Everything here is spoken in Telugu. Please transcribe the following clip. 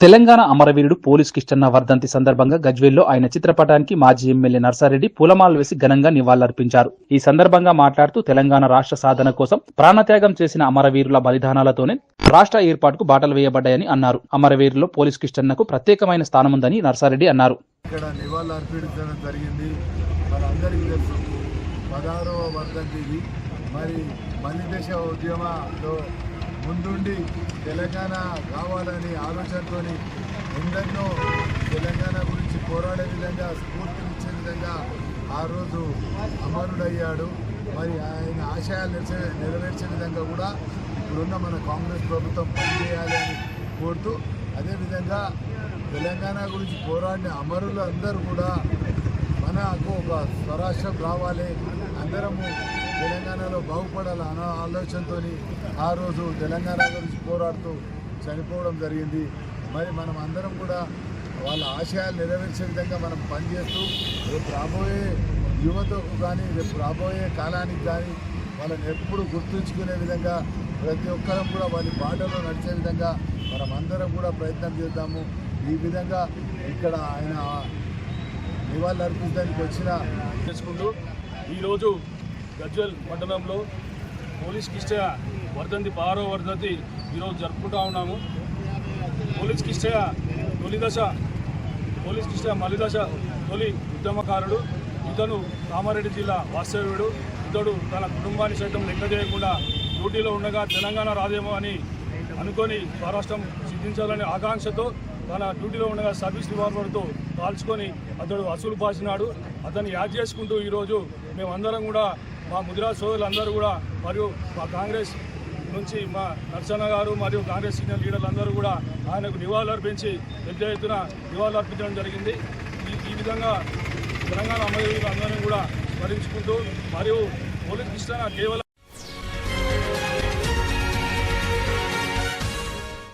తెలంగాణ అమరవీరుడు పోలీస్ కిష్టన్న వర్ధంతి సందర్భంగా గజ్వేల్లో ఆయన చిత్రపటానికి మాజీ ఎమ్మెల్యే నర్సారెడ్డి పూలమాలలు వేసి ఘనంగా నివాళులర్పించారు. ఈ సందర్భంగా మాట్లాడుతూ తెలంగాణ రాష్ట్ర సాధన కోసం ప్రాణత్యాగం చేసిన అమరవీరుల బలిదానాలతోనే రాష్ట్ర ఏర్పాటుకు బాటలు వేయబడ్డాయని అన్నారు. అమరవీరులో పోలీస్ కిష్టన్నకు ప్రత్యేకమైన స్థానముందని నర్సారెడ్డి అన్నారు. మరి మలిదశ ఉద్యమంలో ముందుండి తెలంగాణ కావాలని ఆలోచనతో ఎందరినో తెలంగాణ గురించి పోరాడే విధంగా స్ఫూర్తినిచ్చే విధంగా ఆ రోజు అమరుడయ్యాడు. మరి ఆయన ఆశయాలు నెరవే నెరవేర్చే విధంగా కూడా ఇప్పుడున్న మన కాంగ్రెస్ ప్రభుత్వం పనిచేయాలి అని కోరుతూ అదేవిధంగా తెలంగాణ గురించి పోరాడిన అమరులు అందరూ కూడా మనకు ఒక స్వరాష్ట్రం రావాలి. అందరము తెలంగాణలో బాగుపడాలి అన్న ఆలోచనతో ఆ రోజు తెలంగాణ గురించి పోరాడుతూ చనిపోవడం జరిగింది. మరి మనం అందరం కూడా వాళ్ళ ఆశయాలు నెరవేర్చే విధంగా మనం పనిచేస్తూ రేపు రాబోయే యువతకు కానీ రేపు రాబోయే కాలానికి కానీ వాళ్ళని ఎప్పుడు గుర్తుంచుకునే విధంగా ప్రతి ఒక్కరం కూడా వాళ్ళ బాటలో నడిచే విధంగా మనం అందరం కూడా ప్రయత్నం చేద్దాము. ఈ విధంగా ఇక్కడ ఆయన నివాళులు అర్పించడానికి వచ్చిన చేసుకుంటూ ఈరోజు గజ్వల్ పట్టణంలో పోలీస్ కిష్టయ వర్ధంతి పారో వర్ధంతి ఈరోజు జరుపుకుంటా ఉన్నాము. పోలీస్ కిష్టయ తొలిదశ పోలీస్ కిష్టయ మలిదశ తొలి ఉద్యమకారుడు ఇతను కామారెడ్డి జిల్లా వాస్తవ్యుడు. ఇతడు తన కుటుంబాన్ని సైతం లెక్క చేయకుండా డ్యూటీలో ఉండగా తెలంగాణ రాదేమో అని అనుకొని స్వరాష్ట్రం సిద్ధించాలనే ఆకాంక్షతో తన డ్యూటీలో ఉండగా సర్వీస్ రివాల్వర్తో కాల్చుకొని అతడు అసలు పాసినాడు అతన్ని యాద్ చేసుకుంటూ ఈరోజు మేమందరం కూడా మా ముదిరాజ్ సోదరులందరూ కూడా మరియు మా కాంగ్రెస్ నుంచి మా నర్సన్న గారు మరియు కాంగ్రెస్ సీనియర్ లీడర్లందరూ కూడా ఆయనకు నివాళులు అర్పించి పెద్ద ఎత్తున నివాళులు అర్పించడం జరిగింది. ఈ ఈ విధంగా తెలంగాణ అమరవీరులు అందరినీ కూడా స్మరించుకుంటూ మరియు పోలీస్ కృష్ణ కేవలం